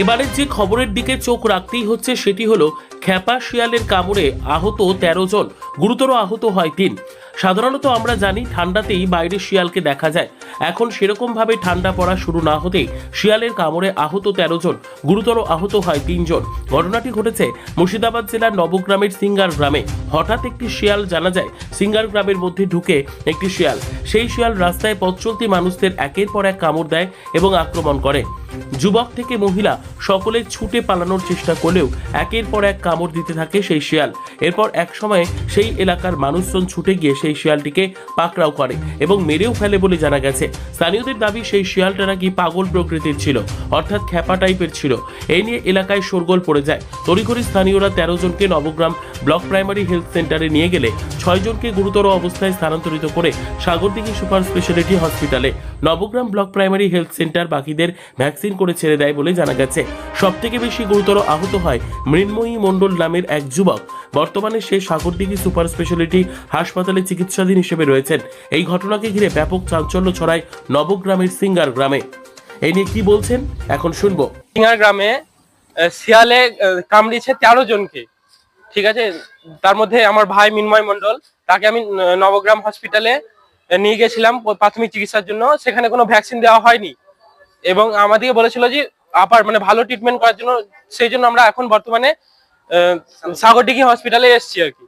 এবারের যে খবরের দিকে চোখ রাখতেই হচ্ছে সেটি হলো খ্যাপা শিয়ালের কামড়ে আহত তেরো জন, গুরুতর আহত হয় তিন। সাধারণত আমরা জানি ঠান্ডাতেই বাইরে শিয়ালকে দেখা যায়। এখন সেরকমভাবে ঠান্ডা পড়া শুরু না হতেই শিয়ালের কামড়ে আহত তেরো জন, গুরুতর আহত হয় তিনজন ঘটনাটি ঘটেছে মুর্শিদাবাদ জেলার নবগ্রামের সিঙ্গার গ্রামে। হঠাৎ একটি শিয়াল জানা যায় সিঙ্গার গ্রামের মধ্যে ঢুকে একটি শিয়াল। সেই শিয়াল রাস্তায় পথ চলতি মানুষদের একের পর এক কামড় দেয় এবং আক্রমণ করে। যুবক থেকে মহিলা সকলে ছুটে পালানোর চেষ্টা করলেও একের পর এক কামড় দিতে থাকে সেই শিয়াল। এরপর এক সময় সেই এলাকার মানুষজন ছুটে গিয়ে সেই শিয়ালটিকে পাকড়াও করে এবং মেরেও ফেলে বলে জানা গেছে। স্থানীয়দের দাবি, সেই শিয়ালটা নাকি পাগল প্রকৃতির ছিল, অর্থাৎ খ্যাপা টাইপের ছিল। এই নিয়ে এলাকায় শোরগোল পড়ে যায়। তড়িঘড়ি স্থানীয়রা তেরো জনকে নবগ্রাম ব্লক প্রাইমারি হেলথ সেন্টারে নিয়ে গেলে ছয় জনকে গুরুতর অবস্থায় স্থানান্তরিত করে সাগরদিঘি সুপার স্পেশালিটি হসপিটালে। Nabagram block primary health centre বাকিদের ভ্যাকসিন করে ছেড়ে দেয় বলে জানা গেছে। সব থেকে বেশি গুরুতর আহত হয় মৃন্ময়ী মণ্ডল নামের এক যুবক। বর্তমানে সে সাগরদিঘি সুপার স্পেশালিটি হাসপাতালে চিকিৎসাধীন হিসেবে রয়েছেন। এই ঘটনাকে ঘিরে ব্যাপক চাঞ্চল্য ছড়ায় নবগ্রামের সিঙ্গার গ্রামে। এই নিয়ে কি বলছেন? এখন শুনব। সিঙ্গার গ্রামে শিয়ালে কামড়িয়েছে তেরো জনকে। ঠিক আছে? তার মধ্যে আমার ভাই মিন্ময় মন্ডল তাকে আমি নবগ্রাম হসপিটালে নিয়ে গেছিলাম প্রাথমিক চিকিৎসার জন্য। সেখানে কোনো ভ্যাকসিন দেওয়া হয়নি। এবং আমাদেরকে বলেছিল যে আপার মানে ভালো ট্রিটমেন্ট করার জন্য সেই জন্য আমরা এখন বর্তমানে সাগরডিঘি হসপিটালে এসেছি আর কি।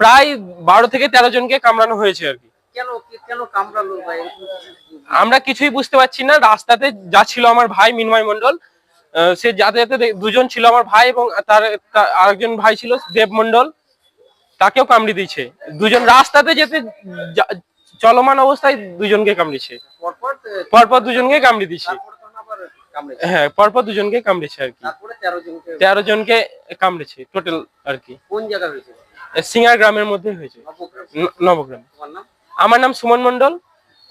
প্রায় বারো থেকে তেরো জনকে কামড়ানো হয়েছে আর কি? আমরা কিছুই বুঝতে পারছি না। রাস্তাতে যা ছিল আমার ভাই মিনময় মন্ডল সে যাতে যাতে দুজন ছিল আমার ভাই এবং তার আরেকজন ভাই ছিল দেব মন্ডল তাকেও কামড়ে দিয়েছে। দুজন রাস্তাতে যেতে চলমান অবস্থায় দুজনকে কামড়েছে পরপর দুজনকে কামড়ে কামড়েছে। হ্যাঁ পরপর দুজনকে কামড়েছে আর কি। তেরো জনকে কামড়েছে টোটাল আর কি। কোন জায়গা হয়েছে? সিঙ্গার গ্রামের মধ্যে হয়েছে। নবগ্রাম। আমার নাম সুমন মন্ডল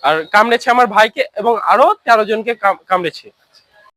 আর কামড়েছে আমার ভাইকে এবং আরও তেরো জনকে কামড়েছে।